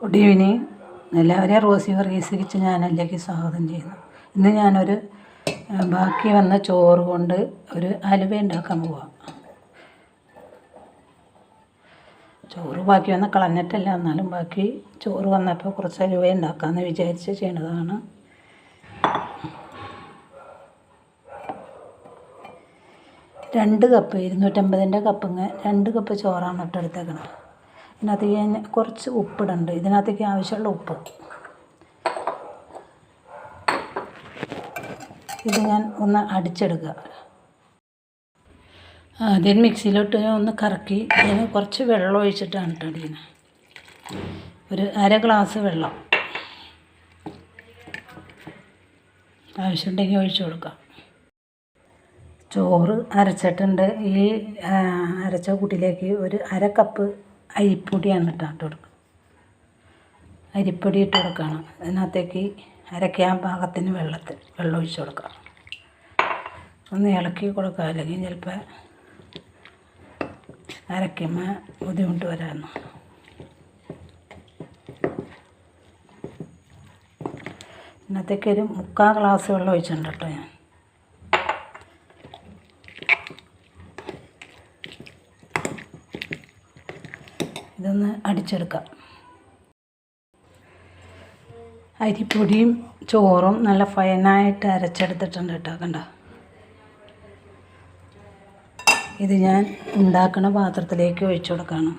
Good evening എല്ലാവരെയും Rosy Varghese kitchen ചാനലിലേക്ക് സ്വാഗതം ചെയ്യുന്നു. ഇന്ന് ഞാനൊരു ബാക്കി വന്ന ചോറ് കൊണ്ട് ഒരു അലുവ ഉണ്ടാക്കാൻ പോവാം. ചോറ് ബാക്കി വന്ന് കളഞ്ഞിട്ടല്ല എന്നാലും ബാക്കി ചോറ് വന്നപ്പോൾ കുറച്ച് അലുവ ഉണ്ടാക്കാമെന്ന് വിചാരിച്ച് ചെയ്യണതാണ്. രണ്ട് കപ്പ് ഇരുന്നൂറ്റമ്പതിന്റെ കപ്പ് രണ്ട് കപ്പ് ചോറാണ് ഇട്ടെടുത്തേക്കണത് ഇതിനകത്തേക്ക് ഞാൻ കുറച്ച് ഉപ്പിടുന്നുണ്ട് ഇതിനകത്തേക്ക് ആവശ്യമുള്ള ഉപ്പ്. ഇത് ഞാൻ ഒന്ന് അടിച്ചെടുക്കുക. ആദ്യം മിക്സിയിലോട്ട് ഞാൻ ഒന്ന് കറക്കി. അതിന് കുറച്ച് വെള്ളം ഒഴിച്ചിട്ടാണ് കേട്ടോ അടിക്കുന്നത് ഒരു അര ഗ്ലാസ് വെള്ളം. ആവശ്യമുണ്ടെങ്കിൽ ഒഴിച്ചു കൊടുക്കാം. ചോറ് അരച്ചിട്ടുണ്ട്. ഈ അരച്ച കൂട്ടിലേക്ക് ഒരു അര കപ്പ് അരിപ്പൊടിയാണ് കേട്ടോ ഇട്ട് കൊടുക്കുക അരിപ്പൊടി ഇട്ട് കൊടുക്കണം. അതിനകത്തേക്ക് അരയ്ക്കാൻ പാകത്തിന് വെള്ളത്തിൽ വെള്ളം ഒഴിച്ച് കൊടുക്കുക ഒന്ന് ഇളക്കി കൊടുക്കുക. അല്ലെങ്കിൽ ചിലപ്പോൾ അരയ്ക്കുമ്പോൾ ബുദ്ധിമുട്ട് വരാമെന്ന്. ഇതിനകത്തേക്ക് ഒരു മുക്കാൽ ഗ്ലാസ് വെള്ളം ഒഴിച്ചിട്ടുണ്ട് കേട്ടോ ഞാൻ. ഇതൊന്ന് അടിച്ചെടുക്കാം. അരിപ്പൊടിയും ചോറും നല്ല ഫൈനായിട്ട് അരച്ചെടുത്തിട്ടുണ്ട് കേട്ടോ കണ്ട? ഇത് ഞാൻ ഉണ്ടാക്കുന്ന പാത്രത്തിലേക്ക് ഒഴിച്ചു കൊടുക്കണം.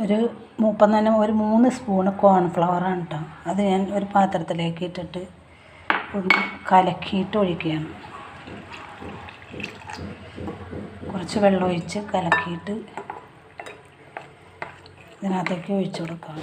ഒരു മുപ്പം തന്നെ ഒരു മൂന്ന് സ്പൂണ് കോൺഫ്ലവറാണ് കേട്ടോ അത് ഞാൻ ഒരു പാത്രത്തിലേക്ക് ഇട്ടിട്ട് ഒന്ന് കലക്കിയിട്ട് ഒഴിക്കുകയാണ്. കുറച്ച് വെള്ളം ഒഴിച്ച് കലക്കിയിട്ട് ഇതിനകത്തേക്ക് ഒഴിച്ചു കൊടുക്കാം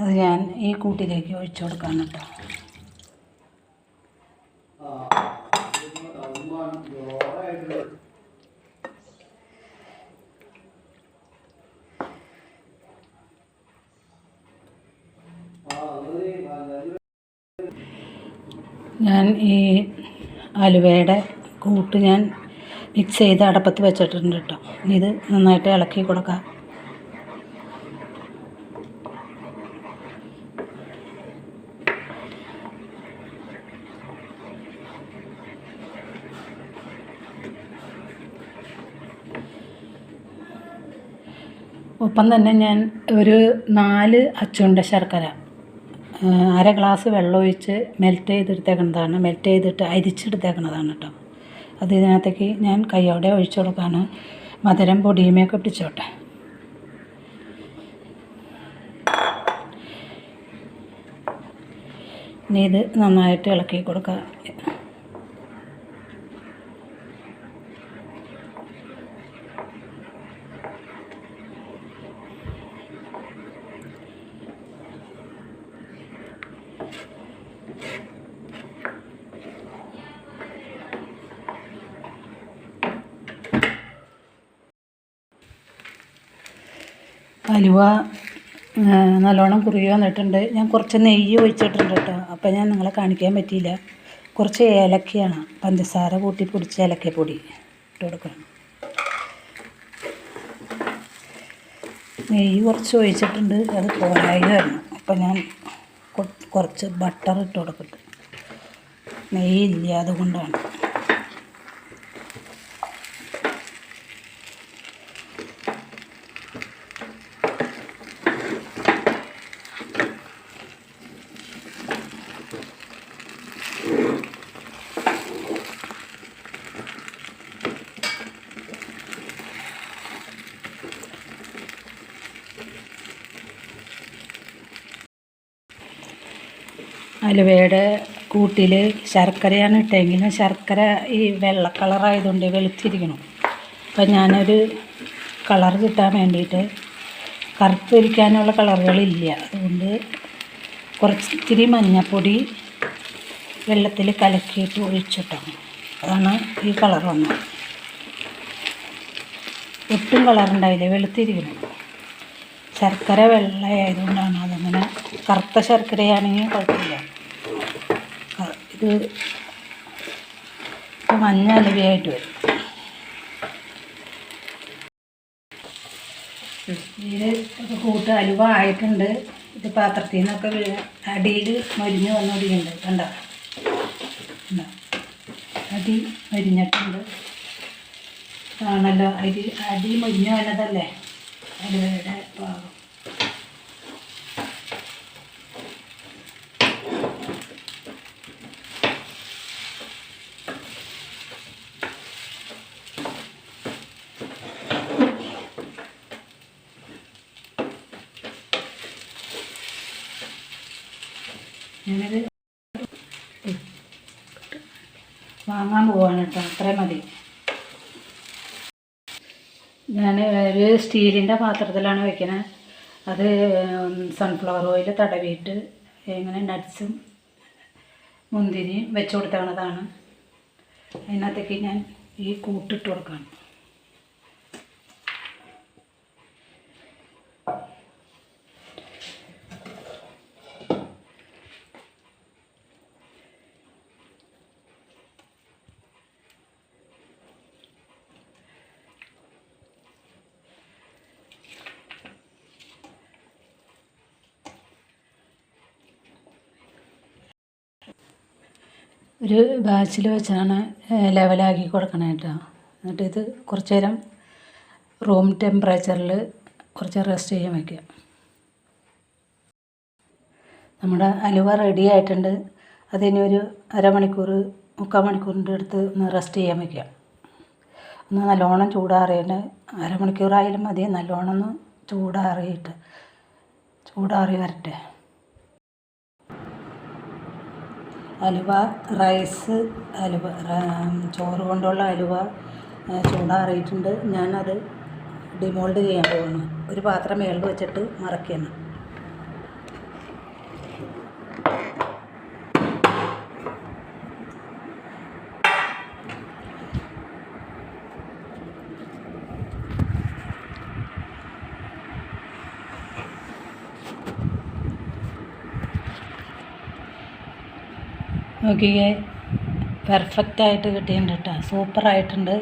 അത് ഞാൻ ഈ കൂട്ടിലേക്ക് ഒഴിച്ചു കൊടുക്കാൻ കേട്ടോ. ഞാൻ ഈ അലുവയുടെ കൂട്ട് ഞാൻ മിക്സ് ചെയ്ത് അടപ്പത്ത് വെച്ചിട്ടുണ്ട് കേട്ടോ. ഇത് നന്നായിട്ട് ഇളക്കി കൊടുക്കാം. ഒപ്പം തന്നെ ഞാൻ ഒരു നാല് അച്ചുണ്ട ശർക്കര അര ഗ്ലാസ് വെള്ളം ഒഴിച്ച് മെൽറ്റ് ചെയ്തെടുത്തേക്കുന്നതാണ്. മെൽറ്റ് ചെയ്തിട്ട് അരിച്ചെടുത്തേക്കുന്നതാണ് കേട്ടോ അത് ഇതിനകത്തേക്ക് ഞാൻ കൈയോടെ ഒഴിച്ചു കൊടുക്കാണ്. മധുരം പൊടിയുമൊക്കെ പിടിച്ചോട്ടെ. ഇനി ഇത് നന്നായിട്ട് ഇളക്കി കൊടുക്കുക അലുവ നല്ലോണം കുറുകി വന്നിട്ടുണ്ട്. ഞാൻ കുറച്ച് നെയ്യ് ഒഴിച്ചിട്ടുണ്ട് കേട്ടോ. അപ്പം ഞാൻ നിങ്ങളെ കാണിക്കാൻ പറ്റിയില്ല. കുറച്ച് ഏലക്കയാണ്. പഞ്ചസാര കൂട്ടി പൊടിച്ച ഏലക്കപ്പൊടി ഇട്ട് കൊടുക്കണം. നെയ്യ് കുറച്ച് ഒഴിച്ചിട്ടുണ്ട്. അത് പോരായി വരണം അപ്പം ഞാൻ കുറച്ച് ബട്ടർ ഇട്ട് കൊടുക്കട്ടെ നെയ്യില്ല അതുകൊണ്ടാണ് അലുവയുടെ കൂട്ടിൽ ശർക്കരയാണ് ഇട്ടെങ്കിലും ശർക്കര ഈ വെള്ള കളറായതുകൊണ്ട് വെളുത്തിരിക്കണം. അപ്പം ഞാനൊരു കളർ കിട്ടാൻ വേണ്ടിയിട്ട് കറുത്തിരിക്കാനുള്ള കളറുകളില്ല അതുകൊണ്ട് കുറച്ച് മഞ്ഞപ്പൊടി വെള്ളത്തിൽ കലക്കിയിട്ട് ഒഴിച്ചിട്ടോ. അതാണ് ഈ കളർ വന്നത്. ഒട്ടും കളറുണ്ടായില്ല വെളുത്തിരിക്കണം. ശർക്കര വെള്ളയായതുകൊണ്ടാണ് അതങ്ങനെ കറുത്ത ശർക്കരയാണെങ്കിൽ കുഴപ്പമില്ല. ഇത് മഞ്ഞ അലവിയായിട്ട് വരും. ഇത് കൂട്ട് അലുവ ആയിട്ടുണ്ട്. ഇത് പാത്രത്തിൽ നിന്നൊക്കെ അടിയിൽ മരിഞ്ഞ് വന്നുകൊണ്ടിരിക്കുന്നുണ്ട് കണ്ടോ? കണ്ടോ? അടി മരിഞ്ഞിട്ടുണ്ട്. ആണല്ലോ അരി അടി മരിഞ്ഞ് വന്നതല്ലേ? അലുവയുടെ പാകം ഞാനത് വാങ്ങാൻ പോവാണ് കേട്ടോ അത്രയും മതി. ഞാൻ ഒരു സ്റ്റീലിന്റെ പാത്രത്തിലാണ് വെക്കുന്നത് അത് സൺഫ്ലവർ ഓയിൽ തടവിയിട്ട് ഇങ്ങനെ നട്ട്സും മുന്തിരിയും വെച്ച് കൊടുത്തതാണ് അതിനകത്തേക്ക് ഞാൻ ഈ കൂട്ടിട്ട് കൊടുക്കണം. ഒരു ബാച്ചിൽ വെച്ചാണ് ലെവലാക്കി കൊടുക്കണം കേട്ടോ എന്നിട്ട് ഇത് കുറച്ച് നേരം റൂം ടെമ്പറേച്ചറിൽ കുറച്ച് റെസ്റ്റ് ചെയ്യാൻ വയ്ക്കുക നമ്മുടെ അലുവ റെഡി ആയിട്ടുണ്ട്. അതിന് ഒരു അരമണിക്കൂർ മുക്കാൽ മണിക്കൂറിന്റെ അടുത്ത് ഒന്ന് റെസ്റ്റ് ചെയ്യാൻ വയ്ക്കുക ഒന്ന് നല്ലോണം ചൂടാറിയിട്ട് അരമണിക്കൂറായാലും മതി. നല്ലോണം ഒന്ന് ചൂടാറിയിട്ട് ചൂടാറി വരട്ടെ. അലുവ റൈസ് അലുവ ചോറ് കൊണ്ടുള്ള അലുവ ചൂടാറിയിട്ടുണ്ട്. ഞാനത് ഡിമോൾഡ് ചെയ്യാൻ പോകുന്നു ഒരു പാത്രം മുകളിൽ വെച്ചിട്ട് മറക്കണം നോക്കിയേ പെർഫെക്റ്റ് ആയിട്ട് കിട്ടിയിട്ടുണ്ട് കേട്ടോ സൂപ്പറായിട്ടുണ്ട്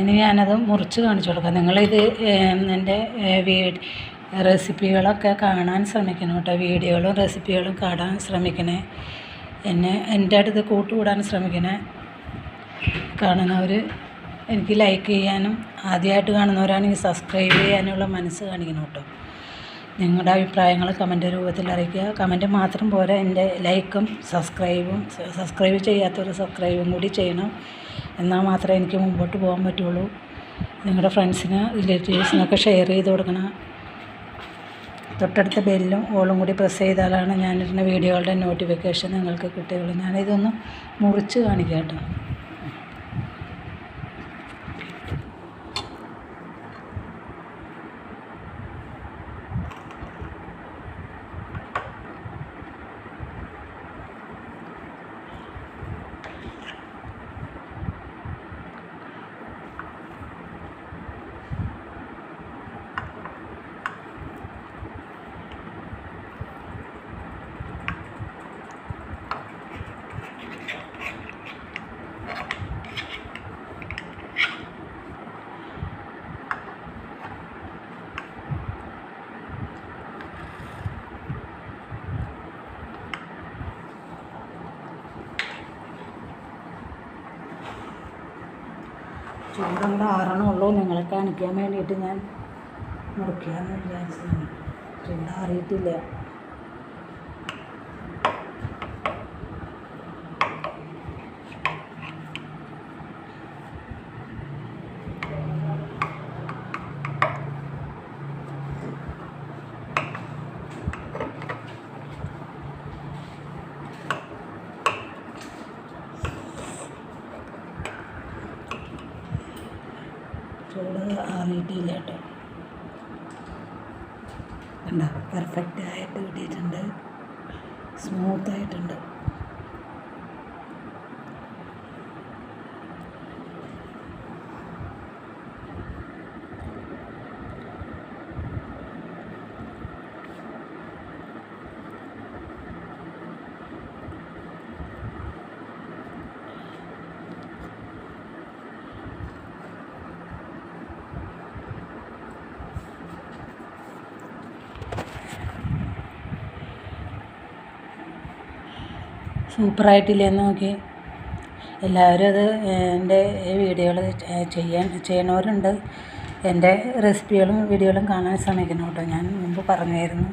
ഇനി ഞാനത് മുറിച്ച് കാണിച്ചു കൊടുക്കാം. നിങ്ങളിത് എന്റെ വീ റെസിപ്പികളൊക്കെ കാണാൻ ശ്രമിക്കണം കേട്ടോ വീഡിയോകളും റെസിപ്പികളും കാണാൻ ശ്രമിക്കണേ. എന്നെ എന്റെ അടുത്ത് കൂട്ടുകൂടാൻ ശ്രമിക്കണേ. കാണുന്നവർ എനിക്ക് ലൈക്ക് ചെയ്യാനും ആദ്യമായിട്ട് കാണുന്നവരാണെങ്കിൽ സബ്സ്ക്രൈബ് ചെയ്യാനുള്ള മനസ്സ് കാണിക്കണം കേട്ടോ നിങ്ങളുടെ അഭിപ്രായങ്ങൾ കമന്റ് രൂപത്തിൽ അറിയിക്കുക. കമന്റ് മാത്രം പോരാ. എന്റെ ലൈക്കും സബ്സ്ക്രൈബും സബ്സ്ക്രൈബ് ചെയ്യാത്തവർ സബ്സ്ക്രൈബും കൂടി ചെയ്യണം. എന്നാൽ മാത്രമേ എനിക്ക് മുമ്പോട്ട് പോകാൻ പറ്റുള്ളൂ. നിങ്ങളുടെ ഫ്രണ്ട്സിന് റിലേറ്റീവ്സിനൊക്കെ ഷെയർ ചെയ്ത് കൊടുക്കണം. തൊട്ടടുത്ത ബെല്ലും ഓളും കൂടി പ്രസ് ചെയ്താലാണ് ഞാനിടുന്ന വീഡിയോകളുടെ നോട്ടിഫിക്കേഷൻ നിങ്ങൾക്ക് കിട്ടുകയുള്ളൂ. ഞാനിതൊന്ന് മുറിച്ച് കാണിക്കാം കേട്ടോ. ചൂടുള്ള ഉള്ളൂ നിങ്ങളെ കാണിക്കാൻ വേണ്ടിയിട്ട് ഞാൻ മുറിക്കാമെന്ന് വിചാരിച്ചതാണ്. ചൂടാറിയിട്ടില്ല ആറിയിട്ടില്ല കേട്ടോ. കണ്ട? പെർഫെക്റ്റ് ആയിട്ട് കിട്ടിയിട്ടുണ്ട്. സ്മൂത്ത് ആയിട്ടുണ്ട് സൂപ്പറായിട്ടില്ലെന്ന് നോക്കി എല്ലാവരും അത് എന്റെ വീഡിയോകൾ ചെയ്യാൻ ചെയ്യണവരുണ്ട്. എന്റെ റെസിപ്പികളും വീഡിയോകളും കാണാൻ ശ്രമിക്കണം കേട്ടോ. ഞാൻ മുമ്പ് പറഞ്ഞായിരുന്നു.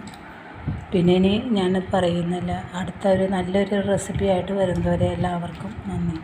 പിന്നെ ഇനി ഞാനത് പറയുന്നില്ല. അടുത്ത ഒരു നല്ലൊരു റെസിപ്പി ആയിട്ട് വരുന്നവരെ എല്ലാവർക്കും നന്ദി.